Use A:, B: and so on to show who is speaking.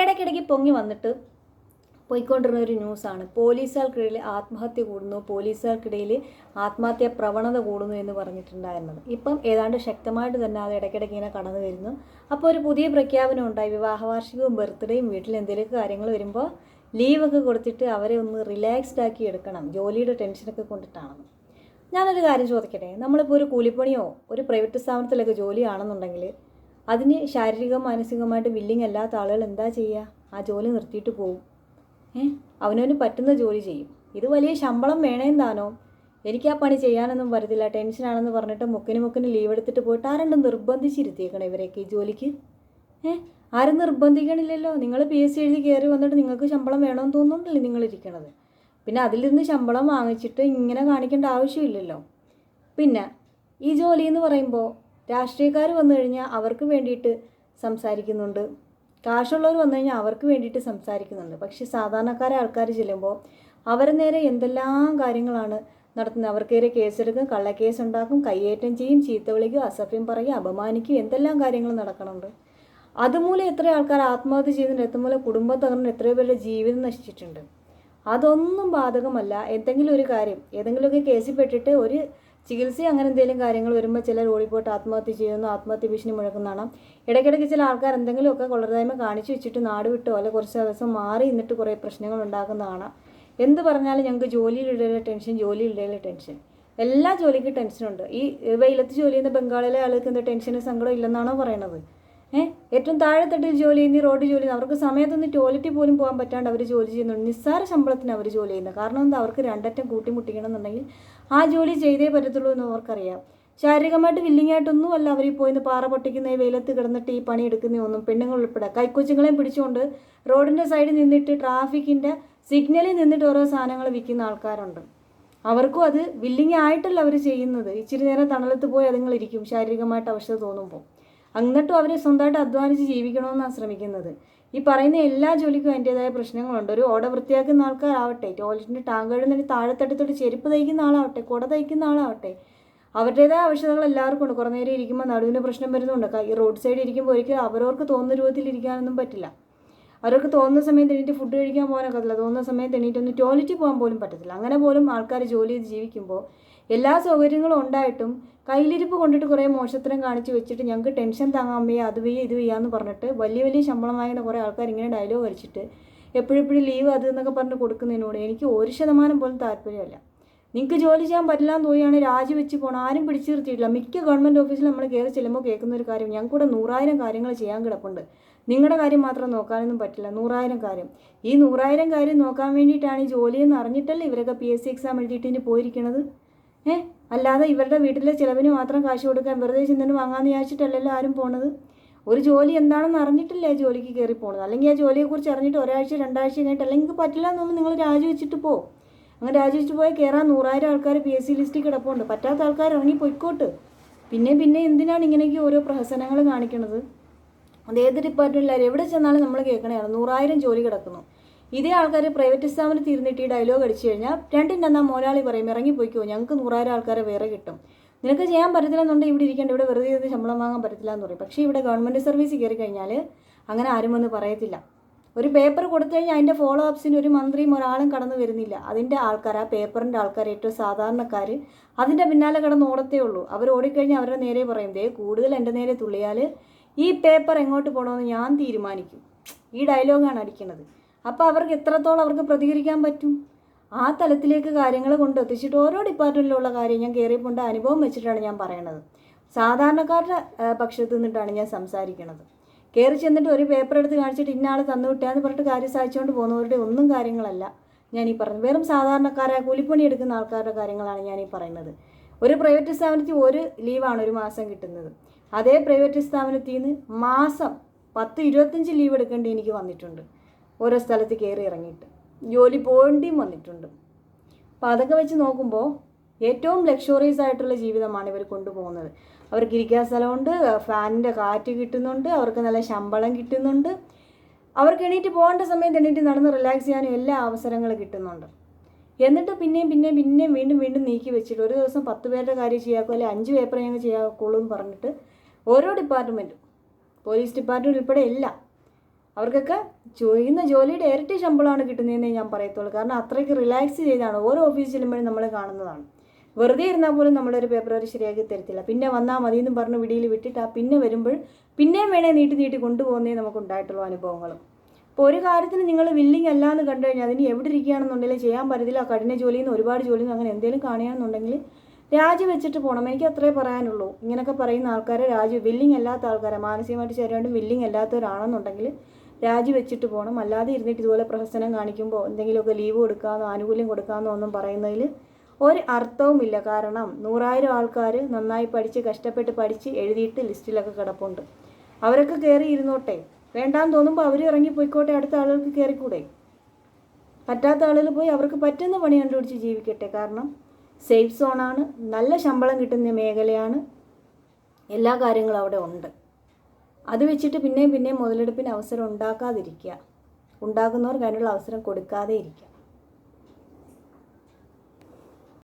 A: ഇടയ്ക്കിടയ്ക്ക് പൊങ്ങി വന്നിട്ട് പോയിക്കൊണ്ടിരുന്ന ഒരു ന്യൂസാണ്. പോലീസുകാർക്കിടയിൽ ആത്മഹത്യ കൂടുന്നു പോലീസുകാർക്കിടയിൽ ആത്മഹത്യ പ്രവണത കൂടുന്നു എന്ന് പറഞ്ഞിട്ടുണ്ടായിരുന്നത്. ഇപ്പം ഏതാണ്ട് ശക്തമായിട്ട് തന്നെ അത് ഇടയ്ക്കിടയ്ക്ക് ഇങ്ങനെ കടന്നു വരുന്നു. അപ്പോൾ ഒരു പുതിയ പ്രഖ്യാപനം ഉണ്ടായി. വിവാഹ വാർഷികവും ബർത്ത്ഡേയും വീട്ടിൽ എന്തെങ്കിലുമൊക്കെ കാര്യങ്ങൾ വരുമ്പോൾ ലീവൊക്കെ കൊടുത്തിട്ട് അവരെ ഒന്ന് റിലാക്സ്ഡ് ആക്കി എടുക്കണം. ജോലിയുടെ ടെൻഷനൊക്കെ കൊണ്ടിട്ടാണെന്ന്. ഞാനൊരു കാര്യം ചോദിക്കട്ടെ? നമ്മളിപ്പോൾ ഒരു കൂലിപ്പണിയോ ഒരു പ്രൈവറ്റ് സ്ഥാപനത്തിലൊക്കെ ജോലിയാണെന്നുണ്ടെങ്കിൽ അതിന് ശാരീരിക മാനസികമായിട്ട് വില്ലിങ് അല്ലാത്ത ആളുകൾ എന്താ ചെയ്യുക ആ ജോലി നിർത്തിയിട്ട് പോകും ഏ? അവനവന് പറ്റുന്ന ജോലി ചെയ്യും. ഇത് വലിയ ശമ്പളം വേണേം താനോ? എനിക്ക് ആ പണി ചെയ്യാനൊന്നും വരത്തില്ല ടെൻഷനാണെന്ന് പറഞ്ഞിട്ട് മുക്കിന് മുക്കിന് ലീവ് എടുത്തിട്ട് പോയിട്ട് ആരെണ്ട് നിർബന്ധിച്ചിരുത്തിയേക്കണം ഇവരെയൊക്കെ ഈ ജോലിക്ക്? ഏ? ആരും നിർബന്ധിക്കണില്ലല്ലോ. നിങ്ങൾ പി എസ് സി എഴുതി കയറി വന്നിട്ട് നിങ്ങൾക്ക് ശമ്പളം വേണമെന്ന് തോന്നുന്നുണ്ടല്ലേ നിങ്ങളിരിക്കണത് പിന്നെ അതിൽ നിന്ന് ശമ്പളം വാങ്ങിച്ചിട്ട് ഇങ്ങനെ കാണിക്കേണ്ട ആവശ്യമില്ലല്ലോ. പിന്നെ ഈ ജോലി എന്ന് പറയുമ്പോൾ രാഷ്ട്രീയക്കാർ വന്നു കഴിഞ്ഞാൽ അവർക്ക് വേണ്ടിയിട്ട് സംസാരിക്കുന്നുണ്ട്. കാശുള്ളവർ വന്നു കഴിഞ്ഞാൽ അവർക്ക് വേണ്ടിയിട്ട് സംസാരിക്കുന്നുണ്ട്. പക്ഷേ സാധാരണക്കാരെ ആൾക്കാർ ചെല്ലുമ്പോൾ അവരെ നേരെ എന്തെല്ലാം കാര്യങ്ങളാണ് നടത്തുന്നത്? അവർക്കേറെ കേസെടുക്കും കള്ളക്കേസ് ഉണ്ടാക്കും കയ്യേറ്റം ചെയ്യും ചീത്ത വിളിക്കും അസഭ്യം പറയും അപമാനിക്കും എന്തെല്ലാം കാര്യങ്ങൾ നടക്കണുണ്ട്? അതുമൂലം എത്ര ആൾക്കാർ ആത്മഹത്യ ചെയ്തിട്ടുണ്ട് എത്തുമൂലം കുടുംബം തകർന്ന് എത്രയോ പേരുടെ ജീവിതം നശിച്ചിട്ടുണ്ട്? അതൊന്നും ബാധകമല്ല. എന്തെങ്കിലും ഒരു കാര്യം ഏതെങ്കിലുമൊക്കെ കേസിൽ പെട്ടിട്ട് ഒരു ചികിത്സ അങ്ങനെ എന്തെങ്കിലും കാര്യങ്ങൾ വരുമ്പോൾ ചിലർ ഓടിപ്പോയിട്ട് ആത്മഹത്യ ചെയ്യുന്നു ആത്മഹത്യ ഭീഷണി മുഴക്കുന്നതാണ്. ഇടയ്ക്കിടയ്ക്ക് ചില ആൾക്കാർ എന്തെങ്കിലുമൊക്കെ കൊള്ളരുതായ്മ കാണിച്ചു വെച്ചിട്ട് നാട് വിട്ടോ അല്ലെ കുറച്ച് ദിവസം മാറി നിന്നിട്ട് കുറേ പ്രശ്നങ്ങൾ ഉണ്ടാക്കുന്നതാണ്. എന്ത് പറഞ്ഞാലും ഞങ്ങൾക്ക് ജോലിയിലിടയിലെ ടെൻഷൻ ജോലിയിലിടയിലെ ടെൻഷൻ. എല്ലാ ജോലിക്കും ടെൻഷനുണ്ട്. ഈ വെയിലത്ത് ജോലി ചെയ്യുന്ന ബംഗാളിലെ ആൾക്ക് എന്താ ടെൻഷനും സങ്കടം ഇല്ലെന്നാണോ പറയണത്? ഏറ്റവും താഴെത്തട്ടിൽ ജോലി ചെയ്യുന്ന റോഡ് ജോലി ചെയ്യുന്ന അവർക്ക് സമയത്തൊന്ന് ടോയ്ലറ്റിൽ പോലും പോകാൻ പറ്റാണ്ട് അവർ ജോലി ചെയ്യുന്നുണ്ട്. നിസ്സാര ശമ്പളത്തിന് അവർ ജോലി ചെയ്യുന്നത് കാരണം എന്താ? അവർക്ക് രണ്ടറ്റം കൂട്ടിമുട്ടിക്കണം എന്നുണ്ടെങ്കിൽ ആ ജോലി ചെയ്തേ പറ്റത്തുള്ളൂ എന്ന് അവർക്കറിയാം. ശാരീരികമായിട്ട് വില്ലിങ്ങായിട്ടൊന്നും അല്ല അവർ പോയി പാറ പൊട്ടിക്കുന്ന ഈ വെയിലത്ത് കിടന്നിട്ട് ഈ പണി എടുക്കുന്നതൊന്നും പെണ്ണുങ്ങൾ ഉൾപ്പെടെ. കൈക്കൊച്ചുങ്ങളെയും പിടിച്ചുകൊണ്ട് റോഡിന്റെ സൈഡിൽ നിന്നിട്ട് ട്രാഫിക്കിന്റെ സിഗ്നലിൽ നിന്നിട്ട് ഓരോ സാധനങ്ങൾ വിൽക്കുന്ന ആൾക്കാരുണ്ട്. അവർക്കും അത് വില്ലിംഗ് ആയിട്ടല്ല അവർ ചെയ്യുന്നത്. ഇച്ചിരി നേരം തണലത്ത് പോയി അതുങ്ങളിരിക്കും ശാരീരികമായിട്ട് അവശത തോന്നുമ്പോൾ. എന്നിട്ടും അവർ സ്വന്തമായിട്ട് അധ്വാനിച്ച് ജീവിക്കണമെന്നാണ് ശ്രമിക്കുന്നത്. ഈ പറയുന്ന എല്ലാ ജോലിക്കും അതിന്റെതായ പ്രശ്നങ്ങളുണ്ട്. ഒരു ഓട വൃത്തിയാക്കുന്ന ആൾക്കാരാവട്ടെ ടോയ്ലറ്റിന്റെ ടാങ്ക് കഴുകുന്നതിന് താഴെത്തട്ടത്തോട്ട് ചെരുപ്പ് തയ്ക്കുന്ന ആളാവട്ടെ കുട തയ്ക്കുന്ന ആളാവട്ടെ അവരുടേതായ ആവശ്യതകൾ എല്ലാവർക്കും ഉണ്ട്. കുറേ നേരം ഇരിക്കുമ്പോൾ നടുവിന് പ്രശ്നം വരുന്നുണ്ട്. ഈ റോഡ് സൈഡിൽ ഇരിക്കുമ്പോൾ ഒരിക്കലും അവരവർക്ക് തോന്നുന്ന രൂപത്തിൽ ഇരിക്കാനൊന്നും പറ്റില്ല. അവർക്ക് തോന്നുന്ന സമയത്ത് എണീറ്റ് ഫുഡ് കഴിക്കാൻ പോകാനൊക്കെ പറ്റില്ല. തോന്നുന്ന സമയത്ത് എണീറ്റ് ഒന്ന് ടോയ്ലറ്റിൽ പോകാൻ പോലും പറ്റത്തില്ല. അങ്ങനെ പോലും ആൾക്കാർ ജോലി ചെയ്ത് ജീവിക്കുമ്പോൾ എല്ലാ സൗകര്യങ്ങളും ഉണ്ടായിട്ടും കയ്യിലിരിപ്പ് കൊണ്ടിട്ട് കുറേ മോശത്തരം കാണിച്ച് വെച്ചിട്ട് ഞങ്ങൾക്ക് ടെൻഷൻ താങ്ങാൻ വയ്യ അത് വയ്യ ഇത് വയ്യാന്ന് പറഞ്ഞിട്ട് വലിയ വലിയ ശമ്പളം വാങ്ങുന്ന കുറേ ആൾക്കാർ ഇങ്ങനെ ഡയലോഗ് അടിച്ചിട്ട് എപ്പോഴെപ്പോഴും ലീവ് അത് എന്നൊക്കെ പറഞ്ഞ് കൊടുക്കുന്നതിനോട് എനിക്ക് ഒരു ശതമാനം പോലും താല്പര്യമല്ല. നിങ്ങൾക്ക് ജോലി ചെയ്യാൻ പറ്റില്ല എന്ന് തോന്നിയാണ് രാജിവെച്ച് പോകണം ആരും പിടിച്ചു നിർത്തിയിട്ടില്ല. മിക്ക ഗവൺമെന്റ് ഓഫീസിൽ നമ്മൾ കയറി ചെല്ലുമ്പോൾ കേൾക്കുന്ന ഒരു കാര്യം ഞങ്ങൾക്കൂടെ നൂറായിരം കാര്യങ്ങൾ ചെയ്യാൻ കിടപ്പുണ്ട്. നിങ്ങളുടെ കാര്യം മാത്രം നോക്കാനൊന്നും പറ്റില്ല. നൂറായിരം കാര്യം. ഈ നൂറായിരം കാര്യം നോക്കാൻ വേണ്ടിയിട്ടാണ് ഈ ജോലിയെന്ന് അറിഞ്ഞിട്ടല്ലേ ഇവരൊക്കെ പി എസ് സി എക്സാം എഴുതിയിട്ട് ഇനി പോയിരിക്കണത്? ഏ? അല്ലാതെ ഇവരുടെ വീട്ടിലെ ചിലവിന് മാത്രം കാശ് കൊടുക്കാൻ വെറുതെ ചെന്നിട്ട് വാങ്ങാമെന്ന് വിചാരിച്ചിട്ടല്ലല്ലോ ആരും പോണത്? ഒരു ജോലി എന്താണെന്ന് അറിഞ്ഞിട്ടില്ലേ ജോലിക്ക് കയറി പോണത്? അല്ലെങ്കിൽ ആ ജോലിയെക്കുറിച്ച് അറിഞ്ഞിട്ട് ഒരാഴ്ച രണ്ടാഴ്ച കഴിഞ്ഞിട്ട് അല്ലെങ്കിൽ പറ്റില്ല എന്ന് തോന്നുമ്പോൾ നിങ്ങൾ രാജിവെച്ചിട്ട് പോ. അങ്ങനെ രാജിവെച്ചിട്ട് പോയാൽ കയറാൻ നൂറായിരം ആൾക്കാർ പി എസ് സി ലിസ്റ്റിൽ കിടപ്പുണ്ട്. പറ്റാത്ത ആൾക്കാർ ഇറങ്ങി പൊയ്ക്കോട്ട്. പിന്നെ പിന്നെ എന്തിനാണ് ഇങ്ങനെയൊക്കെ ഓരോ പ്രഹസനങ്ങൾ കാണിക്കുന്നത് അത് ഏത് ഡിപ്പാർട്ട്മെന്റിലായാലും എവിടെ ചെന്നാലും നമ്മൾ കേൾക്കണതാണ് നൂറായിരം ജോലി കിടക്കുന്നു. ഇതേ ആൾക്കാർ പ്രൈവറ്റ് സ്ഥാപനത്തിൽ ഇരുന്നിട്ട് ഈ ഡയലോഗ് അടിച്ചു കഴിഞ്ഞാൽ രണ്ടിനെന്നാ മോലാളി പറയും ഇറങ്ങിപ്പോയിക്കോ ഞങ്ങൾക്ക് നൂറായിരം ആൾക്കാരെ വേറെ കിട്ടും. നിനക്ക് ചെയ്യാൻ പറ്റത്തില്ലെന്നുണ്ടെങ്കിൽ ഇവിടെ ഇരിക്കേണ്ട ഇവിടെ വെറുതെ ഇരുന്ന് ശമ്പളം വാങ്ങാൻ പറ്റത്തില്ല എന്ന് പറയും. പക്ഷേ ഇവിടെ ഗവൺമെന്റ് സർവീസ് കയറി കഴിഞ്ഞാൽ അങ്ങനെ ആരും വന്ന് പറയത്തില്ല. ഒരു പേപ്പർ കൊടുത്തു കഴിഞ്ഞാൽ അതിന്റെ ഫോളോ അപ്സിന് ഒരു മന്ത്രിയും ഒരാളും കടന്നു വരുന്നില്ല. അതിന്റെ ആൾക്കാർ ആ പേപ്പറിന്റെ ആൾക്കാർ ഏറ്റവും സാധാരണക്കാർ അതിന്റെ പിന്നാലെ കടന്ന് ഓടത്തേ ഉള്ളൂ. അവർ ഓടിക്കഴിഞ്ഞാൽ അവരുടെ നേരെ പറയും ദേ കൂടുതൽ എന്റെ നേരെ തുള്ളിയാൽ ഈ പേപ്പർ എങ്ങോട്ട് പോകണമെന്ന് ഞാൻ തീരുമാനിക്കും. ഈ ഡയലോഗാണ് അടിക്കുന്നത്. അപ്പോൾ അവർക്ക് എത്രത്തോളം അവർക്ക് പ്രതികരിക്കാൻ പറ്റും? ആ തലത്തിലേക്ക് കാര്യങ്ങൾ കൊണ്ട് എത്തിച്ചിട്ട് ഓരോ ഡിപ്പാർട്ട്മെന്റിലുള്ള കാര്യം ഞാൻ കയറിയപ്പോണ്ട അനുഭവം വെച്ചിട്ടാണ് ഞാൻ പറയണത്. സാധാരണക്കാരുടെ പക്ഷത്തു നിന്നിട്ടാണ് ഞാൻ സംസാരിക്കുന്നത് കയറി ചെന്നിട്ട് ഒരു പേപ്പർ എടുത്ത് കാണിച്ചിട്ട് ഇന്ന ആൾ തന്നു വിട്ടാന്ന് പറഞ്ഞിട്ട് കാര്യം സാധിച്ചുകൊണ്ട് പോകുന്നവരുടെ ഒന്നും കാര്യങ്ങളല്ല ഞാൻ ഈ പറഞ്ഞത്. വെറും സാധാരണക്കാരായ കൂലിപ്പണി എടുക്കുന്ന ആൾക്കാരുടെ കാര്യങ്ങളാണ് ഞാൻ ഈ പറയുന്നത്. ഒരു പ്രൈവറ്റ് സ്ഥാപനത്തിൽ ഒരു ലീവാണ് ഒരു മാസം കിട്ടുന്നത്. അതേ പ്രൈവറ്റ് സ്ഥാപനത്തിൽ നിന്ന് മാസം പത്ത് ഇരുപത്തഞ്ച് ലീവ് എടുക്കേണ്ടി എനിക്ക് വന്നിട്ടുണ്ട്. ഓരോ സ്ഥലത്ത് കയറി ഇറങ്ങിയിട്ട്. ജോലി പോകേണ്ടിയും വന്നിട്ടുണ്ട്. അപ്പോൾ അതൊക്കെ വെച്ച് നോക്കുമ്പോൾ ഏറ്റവും ലക്ഷറീസ് ആയിട്ടുള്ള ജീവിതമാണ് ഇവർ കൊണ്ടുപോകുന്നത്. അവർക്ക് ഇരിക്കാൻ സ്ഥലമുണ്ട് ഫാനിന്റെ കാറ്റ് കിട്ടുന്നുണ്ട് അവർക്ക് നല്ല ശമ്പളം കിട്ടുന്നുണ്ട്. അവർക്ക് എണീറ്റ് പോകേണ്ട സമയത്ത് എണീറ്റ് നടന്ന് റിലാക്സ് ചെയ്യാനും എല്ലാ അവസരങ്ങളും കിട്ടുന്നുണ്ട്. എന്നിട്ട് പിന്നെയും പിന്നെയും പിന്നെയും വീണ്ടും വീണ്ടും നീക്കി വെച്ചിട്ട് ഒരു ദിവസം പത്ത് പേരുടെ കാര്യം ചെയ്യാക്കോ അല്ലെങ്കിൽ അഞ്ച് പേപ്പർ ഞങ്ങൾ ചെയ്യാക്കുള്ളൂ എന്ന് പറഞ്ഞിട്ട് ഓരോ ഡിപ്പാർട്ട്മെന്റും പോലീസ് ഡിപ്പാർട്ട്മെന്റ് ഉൾപ്പെടെ എല്ലാം അവർക്കൊക്കെ ചെയ്യുന്ന ജോലിയുടെ ഇരട്ടി ശമ്പളമാണ് കിട്ടുന്നതെന്നേ ഞാൻ പറയത്തുള്ളൂ. കാരണം അത്രയ്ക്ക് റിലാക്സ് ചെയ്താണ് ഓരോ ഓഫീസിൽ ചെല്ലുമ്പോഴും നമ്മൾ കാണുന്നതാണ്. വെറുതെ ഇരുന്നാൽ പോലും നമ്മളൊരു പേപ്പർ അവർ ശരിയാക്കി തരത്തില്ല. പിന്നെ വന്നാൽ മതി എന്നും പറഞ്ഞ് വിടിയിൽ വിട്ടിട്ട് ആ പിന്നെ വരുമ്പോൾ പിന്നെയും വേണേ നീട്ടി നീട്ടി കൊണ്ടുപോകുന്നേ നമുക്ക് ഉണ്ടായിട്ടുള്ള അനുഭവങ്ങളും. ഇപ്പോൾ ഒരു കാര്യത്തിന് നിങ്ങൾ വില്ലിങ് അല്ല എന്ന് കണ്ടു കഴിഞ്ഞാൽ അതിന് എവിടെ ഇരിക്കുകയാണെന്നുണ്ടെങ്കിൽ ചെയ്യാൻ പറ്റത്തില്ല. കഠിന ജോലിയിൽ നിന്ന് ഒരുപാട് ജോലിയിൽ നിന്ന് അങ്ങനെ എന്തെങ്കിലും കാണുകയാണെന്നുണ്ടെങ്കിൽ രാജി വെച്ചിട്ട് പോകണം എനിക്ക് അത്രേ പറയാനുള്ളൂ. ഇങ്ങനെയൊക്കെ പറയുന്ന ആൾക്കാരെ രാജി വില്ലിങ് അല്ലാത്ത ആൾക്കാരെ. മാനസികമായിട്ട് ചേരാണ്ട് വില്ലിങ് അല്ലാത്തവരാണെന്നുണ്ടെങ്കിൽ രാജി വെച്ചിട്ട് പോകണം അല്ലാതെ ഇരുന്നിട്ട് ഇതുപോലെ പ്രഹസനം കാണിക്കുമ്പോൾ എന്തെങ്കിലുമൊക്കെ ലീവ് കൊടുക്കാമെന്നോ ആനുകൂല്യം കൊടുക്കാമെന്നോ ഒന്നും പറയുന്നതിൽ ഒരു അർത്ഥവുമില്ല. കാരണം നൂറായിരം ആൾക്കാർ നന്നായി പഠിച്ച് കഷ്ടപ്പെട്ട് പഠിച്ച് എഴുതിയിട്ട് ലിസ്റ്റിലൊക്കെ കിടപ്പുണ്ട്. അവരൊക്കെ കയറി ഇരുന്നോട്ടെ. വേണ്ടാന്ന് തോന്നുമ്പോൾ അവർ ഇറങ്ങി പോയിക്കോട്ടെ അടുത്ത ആളുകൾക്ക് കയറിക്കൂടെ? പറ്റാത്ത ആളുകൾ പോയി അവർക്ക് പറ്റുന്ന പണി കണ്ടുപിടിച്ച് ജീവിക്കട്ടെ. കാരണം സേഫ് സോണാണ് നല്ല ശമ്പളം കിട്ടുന്ന മേഖലയാണ്. എല്ലാ കാര്യങ്ങളും അവിടെ ഉണ്ട്. അത് വെച്ചിട്ട് പിന്നെയും പിന്നെയും മുതലെടുപ്പിന് അവസരം ഉണ്ടാക്കാതിരിക്കുക. ഉണ്ടാക്കുന്നവർക്ക് അതിനുള്ള അവസരം കൊടുക്കാതെ ഇരിക്കുക.